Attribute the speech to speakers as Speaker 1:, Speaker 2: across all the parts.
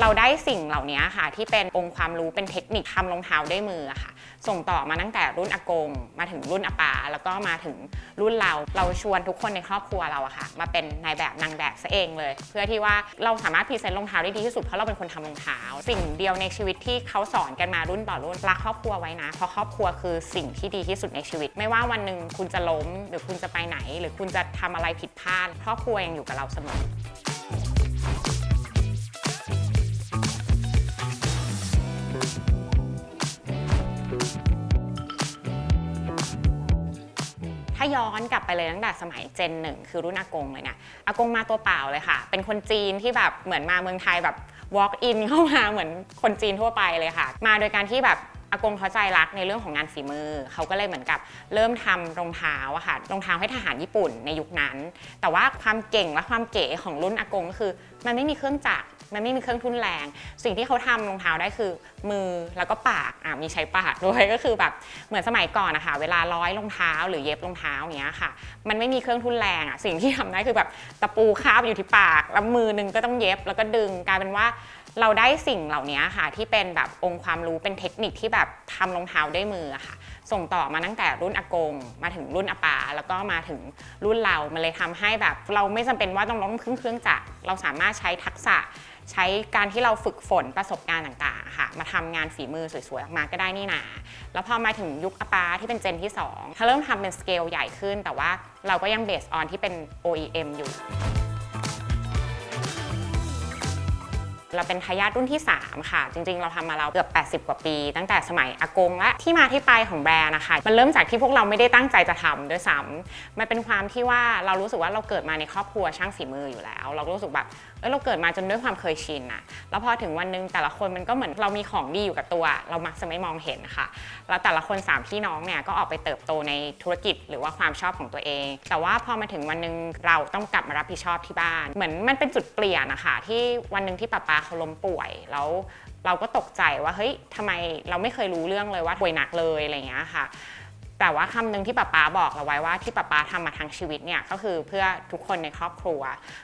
Speaker 1: เราได้สิ่งเหล่านี้ค่ะ ที่เป็นองค์ความรู้เป็นเทคนิคทำรองเท้าด้วยมือค่ะ ส่งต่อมาตั้งแต่รุ่นอากง มาถึงรุ่นอาปาแล้วก็มาถึงรุ่นเรา เราชวนทุกคนในครอบครัวเราอะค่ะ มาเป็นนายแบบนางแบบซะเองเลย เพื่อที่ว่าเราสามารถพรีเซนต์รองเท้าได้ดีที่สุดเพราะเราเป็นคนทำรองเท้า สิ่งเดียวในชีวิตที่เขาสอนกันมารุ่นต่อรุ่นรักครอบครัวไว้นะ เพราะครอบครัวคือสิ่งที่ดีที่สุดในชีวิต ไม่ว่าวันหนึ่งคุณจะล้ม หรือคุณจะไปไหน หรือคุณจะทำอะไรผิดพลาดครอบครัวยังอยู่กับเราเสมอ ย้อนกลับไปเลยตั้งแต่สมัยเจนหนึ่งคือรุ่นอากงเลยเนี่ยอากงมาตัวเปล่าเลยค่ะ เป็นคนจีนที่แบบเหมือนมาเมืองไทยแบบ walk in เข้ามาเหมือนคนจีนทั่วไปเลยค่ะ มาโดยการที่แบบอากงเขาใจรักในเรื่องของงานฝีมือ เขาก็เลยเหมือนกับเริ่มทำรองเท้าอะค่ะรองเท้าให้ทหารญี่ปุ่นในยุคนั้น แต่ว่าความเก่งและความเก๋ของรุ่นอากงก็คือ มันไม่มีเครื่องจักร มันไม่มีเครื่องทุนแรง สิ่งที่เขาทำรองเท้าได้คือมือแล้วก็ปากอะมีใช้ปากด้วยก็คือแบบเหมือนสมัยก่อนนะคะเวลาร้อยรองเท้า หรือเย็บรองเท้าอย่างเงี้ยค่ะ มันไม่มีเครื่องทุนแรงอะสิ่งที่ทำได้คือแบบตะปูคาบอยู่ที่ปากแล้วมือหนึงก็ต้องเย็บแล้วก็ดึงกลายเป็นว่าเราได้สิ่งเหล่านี้ค่ะที่เป็นแบบองค์ความรู้เป็นเทคนิคที่แบบทำรองเท้าด้วยมือค่ะ ส่งต่อมาตั้งแต่รุ่นอากง มาถึงรุ่นอาปาแล้วก็มาถึงรุ่นเรา มันเลยทำให้แบบเราไม่จำเป็นว่าต้องต้องพึ่งเครื่องจักรเราสามารถใช้ทักษะ ใช้การที่เราฝึกฝนประสบการณ์ต่างๆค่ะ มาทำงานฝีมือสวยๆออกมาก็ได้นี่นาแล้วพอมาถึงยุคอาปาที่เป็นเจนที่2ถ้าเริ่มทำเป็นสเกลใหญ่ขึ้น แต่ว่าเราก็ยังเบสออนที่เป็น OEM อยู่ เราเป็นทายาทรุ่นที่ 3 ค่ะ จริง ๆ เราทำมาเราเกือบ 80 กว่าปี ตั้งแต่สมัยอากงและที่มาที่ไปของแบรนด์นะคะ มันเริ่มจากที่พวกเราไม่ได้ตั้งใจจะทำด้วยซ้ำมันเป็นความที่ว่าเรารู้สึกว่าเราเกิดมาในครอบครัวช่างฝีมืออยู่แล้ว เรารู้สึกแบบเออเราเกิดมาจนด้วยความเคยชินอะแล้วพอถึงวันหนึงแต่ละคนมันก็เหมือนเรามีของดีอยู่กับตัว เรามักจะไม่มองเห็นค่ะ แล้วแต่ละคนสามพี่น้องเนี่ยก็ออกไปเติบโตในธุรกิจหรือว่าความชอบของตัวเอง แต่ว่าพอมาถึงวันหนึ่งเราต้องกลับมารับผิดชอบที่บ้าน เหมือนมันเป็นจุดเปลี่ยนนะคะที่วันนึงที่ป้าปาเขาล้มป่วย แล้วเราก็ตกใจว่าเฮ้ยทำไมเราไม่เคยรู้เรื่องเลยว่าป่วยหนักเลยอะไรเงี้ยค่ะ แต่ว่าคำหนึ่งที่ป้าป๊าบอกเราไว้ว่าที่ป้าป๊าทำมาทั้งชีวิตเนี่ยก็คือเพื่อทุกคนในครอบครัว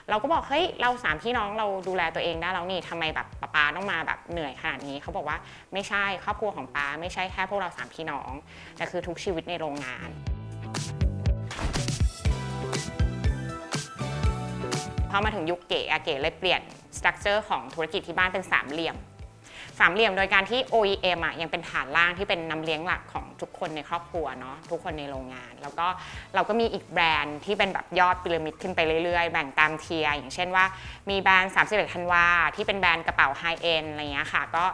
Speaker 1: เราก็บอกเฮ้ยเราสามพี่น้องเราดูแลตัวเองได้แล้วนี่ทำไมแบบป้าป๊าต้องมาแบบเหนื่อยขนาดนี้เขาบอกว่าไม่ใช่ครอบครัวของป๊าไม่ใช่แค่พวกเราสามพี่น้องแต่คือทุกชีวิตในโรงงานพอมาถึงยุคเก๋อะเก๋เลยเปลี่ยน ตรัคเจอร์ของธุรกิจที่บ้านเป็นสามเหลี่ยม สามเหลี่ยมโดยการที่ OEM อะยังเป็นฐานล่างที่เป็นน้ำเลี้ยงหลักของทุกคนในครอบครัวเนาะทุกคนในโรงงาน แล้วก็เราก็มีอีกแบรนด์ที่เป็นแบบยอดพีระมิดขึ้นไปเรื่อยๆ แบ่งตามเทียร์อย่างเช่นว่ามีแบรนด์ 31ธันวาที่เป็นแบรนด์กระเป๋าไฮเอ็นอะไรเงี้ยค่ะก็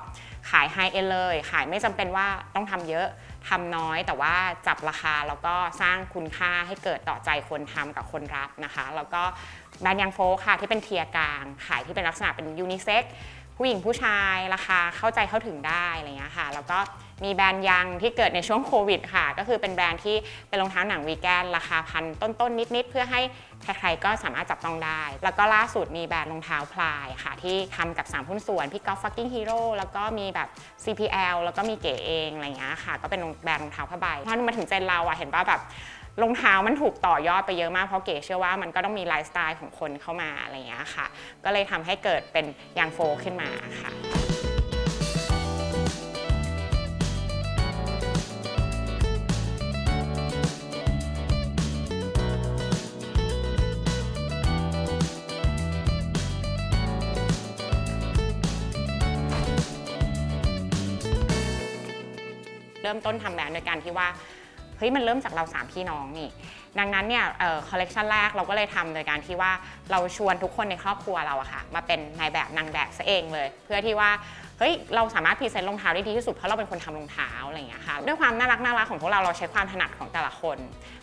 Speaker 1: ขายไฮเอ็นเลย ขายไม่จำเป็นว่าต้องทำเยอะทำน้อย แต่ว่าจับราคาแล้วก็สร้างคุณค่าให้เกิดต่อใจคนทำกับคนรับนะคะ แล้วก็ แบรนด์ยังโฟค่ะที่เป็นเทียร์กลาง ขายที่เป็นลักษณะเป็นยูนิเซ็กผู้หญิงผู้ชายราคาเข้าใจเข้าถึงได้อะไรเงี้ยค่ะ แล้วก็มีแบรนด์ยังที่เกิดในช่วงโควิดค่ะ ก็คือเป็นแบรนด์ที่เป็นรองเท้าหนังวีแกน ราคาพันต้นๆนิด ๆ เพื่อให้ใครๆก็สามารถจับต้องได้ แล้วก็ล่าสุดมีแบรนด์รองเท้าพลายค่ะ ที่ทำกับ3หุ้นส่วนพี่กอล์ฟฟักกิ้งฮีโร่แล้วก็มีแบบ CPL แล้วก็มีเก๋เองอะไรเงี้ยค่ะ ก็เป็นแบรนด์รองเท้าผ้าใบพอมาถึงเจนเราอะเห็นว่าแบบ รองเท้ามันถูกต่อยอดไปเยอะมากเพราะเก๋เชื่อว่ามันก็ต้องมีไลฟ์สไตล์ของคนเข้ามาอะไรอย่างเงี้ยค่ะ ก็เลยทำให้เกิดเป็นยางโฟขึ้นมาค่ะเริ่มต้นทำแบรนด์โดยการที่ว่า ฮ้ยมันเริ่มจากเราสามพี่น้องนี่ ดังนั้นเนี่ยคอลเลกชันแรกเราก็เลยทำโดยการที่ว่าเราชวนทุกคนในครอบครัวเราอะค่ะมาเป็นนายแบบนางแบบซะเองเลย เพื่อที่ว่าเฮ้ยเราสามารถพรีเซนต์รองเท้าได้ดีที่สุดเพราะเราเป็นคนทำรองเท้าอะไรอย่างเงี้ยค่ะด้วยความน่ารักน่ารักของพวกเราเราใช้ความถนัดของแต่ละคน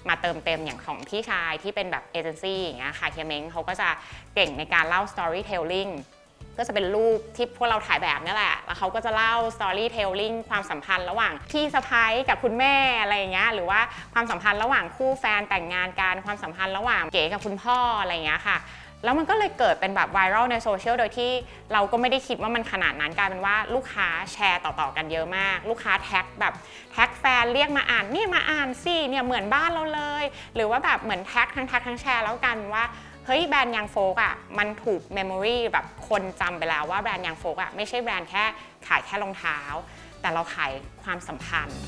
Speaker 1: มาเติมเต็มอย่างของพี่ชายที่เป็นแบบเอเจนซี่อย่างเงี้ยค่ะเฮียเม้งเขาก็จะเก่งในการเล่า storytelling ก็จะเป็นรูปที่พวกเราถ่ายแบบนี่แหละ แล้วเขาก็จะเล่า storytelling ความสัมพันธ์ระหว่างพี่สะพ้ายกับคุณแม่อะไรอย่างเงี้ยหรือว่าความสัมพันธ์ระหว่างคู่แฟนแต่งงานกันความสัมพันธ์ระหว่างเก๋กับคุณพ่ออะไรอย่างเงี้ยค่ะแล้วมันก็เลยเกิดเป็นแบบไวรัลในโซเชียลโดยที่เราก็ไม่ได้คิดว่ามันขนาดนั้นกลายเป็นว่าลูกค้าแชร์ต่อๆกันเยอะมาก ลูกค้าแท็กแบบแท็กแฟนเรียกมาอ่านนี่มาอ่านสิเนี่ยเหมือนบ้านเราเลย หรือว่าแบบเหมือนแท็กทั้งแท็กทั้งแชร์แล้วกันว่า เฮ้ยแบรนด์ยางโฟกอะมันถูกเมมโมรีแบบคนจำไปแล้วว่าแบรนด์ยางโฟกอะไม่ใช่แบรนด์แค่ขายแค่รองเท้า แต่เราขายความสัมพันธ์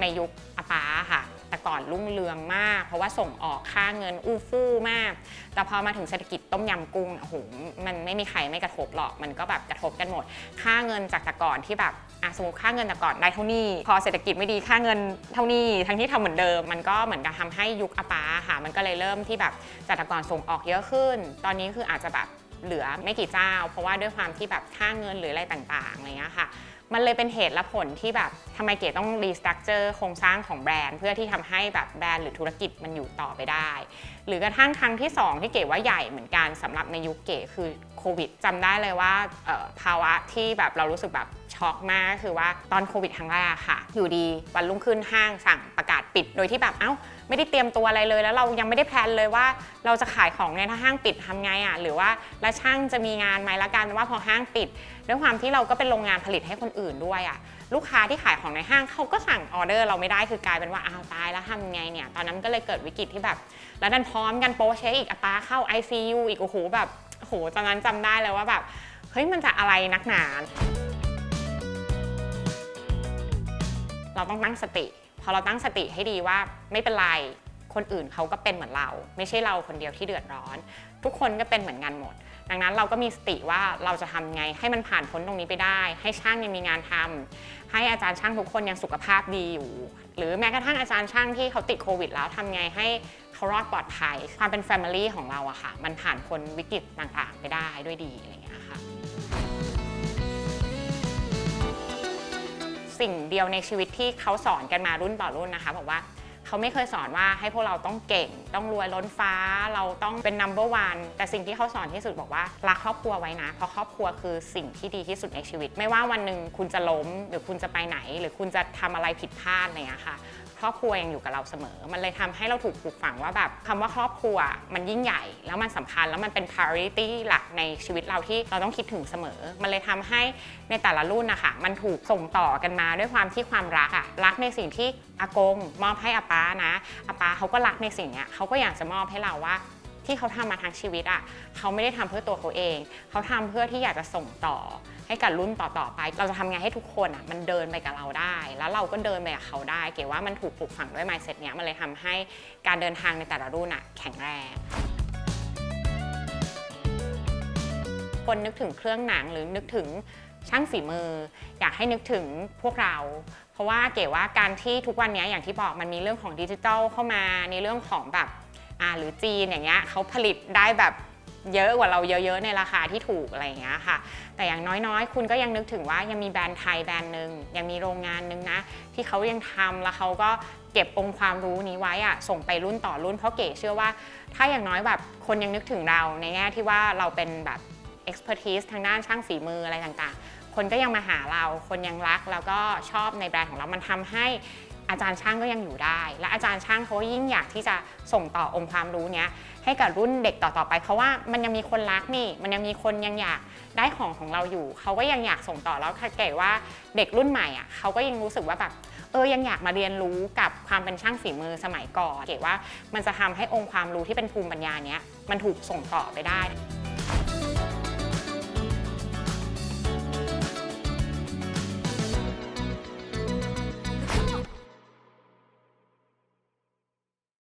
Speaker 1: ในยุคอาป้าค่ะ แต่ก่อนรุ่งเรืองมาก เพราะว่าส่งออกค่าเงินอู้ฟู่มาก แต่พอมาถึงเศรษฐกิจต้มยำกุ้งโอ้โหมันไม่มีใครไม่กระทบหรอกมันก็แบบกระทบกันหมด ค่าเงินจากแต่ก่อนที่แบบอะสมมติค่าเงินแต่ก่อนได้เท่านี้ พอเศรษฐกิจไม่ดีค่าเงินเท่านี้ ทั้งที่ทำเหมือนเดิม มันก็เหมือนกับทำให้ยุคอาปาค่ะ มันก็เลยเริ่มที่แบบจากแต่ก่อนส่งออกเยอะขึ้น ตอนนี้คืออาจจะแบบเหลือไม่กี่เจ้า เพราะว่าด้วยความที่แบบค่าเงินหรืออะไรต่างๆอะไรเงี้ยค่ะ มันเลยเป็นเหตุและผลที่แบบทำไมเก๋ต้องรีสตรัคเจอร์โครงสร้างของแบรนด์ เพื่อที่ทำให้แบบแบรนด์หรือธุรกิจมันอยู่ต่อไปได้ หรือกระทั่งครั้งที่ 2 ที่เก๋ว่าใหญ่เหมือนกันสำหรับในยุคเก๋คือโควิดจำได้เลยว่าภาวะที่แบบเรารู้สึกแบบช็อกมากก็คือว่าตอนโควิดครั้งแรกค่ะ อยู่ดีวันรุ่งขึ้นห้างสั่งประ ปิดโดยที่แบบเอ้าไม่ได้เตรียมตัวอะไรเลย แล้วเรายังไม่ได้แพลนเลยว่า เราจะขายของไงถ้าห้างปิดทำไงอะหรือว่าแล้วช่างจะมีงานไหมละกันว่าพอห้างปิดด้วยความที่เราก็เป็นโรงงานผลิตให้คนอื่นด้วยอะลูกค้าที่ขายของในห้างเขาก็สั่งออเดอร์เราไม่ได้คือกลายเป็นว่าอ้าวตายแล้วทำไงเนี่ยตอนนั้นก็เลยเกิดวิกฤตที่แบบ แล้วดันพร้อมกันโปเชคอีกอัตราเข้า ICU อีกโอ้โหแบบโอ้โหตอนนั้นจำได้เลยว่าแบบเฮ้ยมันจะอะไรนักหนาเราต้องตั้งสติ อเราตั้งสติให้ดีว่าไม่เป็นไร คนอื่นเขาก็เป็นเหมือนเรา ไม่ใช่เราคนเดียวที่เดือดร้อน ทุกคนก็เป็นเหมือนกันหมด ดังนั้นเราก็มีสติว่าเราจะทำไงให้มันผ่านพ้นตรงนี้ไปได้ ให้ช่างยังมีงานทำให้อาจารย์ช่างทุกคนยังสุขภาพดีอยู่ หรือแม้กระทั่งอาจารย์ช่างที่เขาติดโควิด แล้วทำไงให้เขารอดปลอดภัยความเป็นแฟมิลี่ของเราอะค่ะ มันผ่านพ้นวิกฤตต่างๆ ไปได้ด้วยดีอะไรอย่างเงี้ยค่ะ สิ่งเดียวในชีวิตที่เขาสอนกันมารุ่นต่อรุ่นนะคะบอกว่าเขาไม่เคยสอนว่าให้พวกเราต้องเก่ง ต้องรวยล้นฟ้าเราต้องเป็น number one แต่สิ่งที่เขาสอนที่สุดบอกว่ารักครอบครัวไว้นะ เพราะครอบครัวคือสิ่งที่ดีที่สุดในชีวิต ไม่ว่าวันหนึ่งคุณจะล้ม หรือคุณจะไปไหน หรือคุณจะทำอะไรผิดพลาดอะไรอย่างเงี้ยค่ะ ครอบครัวยังอยู่กับเราเสมอ มันเลยทำให้เราถูกปลูกฝังว่าแบบคำว่าครอบครัวมันยิ่งใหญ่ แล้วมันสำคัญแล้วมันเป็น priority หลักในชีวิตเราที่เราต้องคิดถึงเสมอ มันเลยทำให้ในแต่ละรุ่นนะคะมันถูกส่งต่อกันมาด้วยความที่ความรักอะรักในสิ่งที่อากงมอบให้อาป้านะอาป้าเขาก็รักในสิ่งเนี้ยเขาก็อยากจะมอบให้เราว่า ที่เขาทำมาทั้งชีวิตอะเขาไม่ได้ทำเพื่อตัวเขาเอง เขาทำเพื่อที่อยากจะส่งต่อ ให้กับรุ่นต่อๆไป เราจะทำไงให้ทุกคนอะมันเดินไปกับเราได้ แล้วเราก็เดินไปกับเขาได้ เก๋ว่ามันถูกปลูกฝังด้วย mindset เนี้ยมันเลยทำให้การเดินทางในแต่ละรุ่นอะแข็งแรงคนนึกถึงเครื่องหนังหรือนึกถึงช่างฝีมือ อยากให้นึกถึงพวกเรา เพราะว่าเก๋ว่าการที่ทุกวันนี้อย่างที่บอกมันมีเรื่องของดิจิทัลเข้ามาในเรื่องของแบบ อ่าหรือจีนอย่างเงี้ยเขาผลิตได้แบบเยอะกว่าเราเยอะๆในราคาที่ถูกอะไรอย่างเงี้ยค่ะ แต่อย่างน้อยๆ คุณก็ยังนึกถึงว่ายังมีแบรนด์ไทยแบรนด์หนึ่งยังมีโรงงานหนึ่งนะ ที่เขายังทำแล้วเขาก็เก็บองค์ความรู้นี้ไว้อะส่งไปรุ่นต่อรุ่นเพราะเก๋เชื่อว่า ถ้าอย่างน้อยแบบคนยังนึกถึงเราในแง่ที่ว่าเราเป็นแบบ expertise ทางด้านช่างฝีมืออะไรต่างๆ คนก็ยังมาหาเราคนยังรักแล้วก็ชอบในแบรนด์ของเรามันทำให้ อาจารย์ช่างก็ยังอยู่ได้ และอาจารย์ช่างเขายิ่งอยากที่จะส่งต่อองค์ความรู้เนี้ยให้กับรุ่นเด็กต่อๆไป เพราะว่ามันยังมีคนรักนี่ มันยังมีคนยังอยากได้ของของเราอยู่ เขาก็ยังอยากส่งต่อแล้วถ้าเก๋ว่าเด็กรุ่นใหม่อะเขาก็ยังรู้สึกว่าแบบเออยังอยากมาเรียนรู้กับความเป็นช่างฝีมือสมัยก่อนเก๋ว่ามันจะทำให้องค์ความรู้ที่เป็นภูมิปัญญาเนี้ยมันถูกส่งต่อไปได้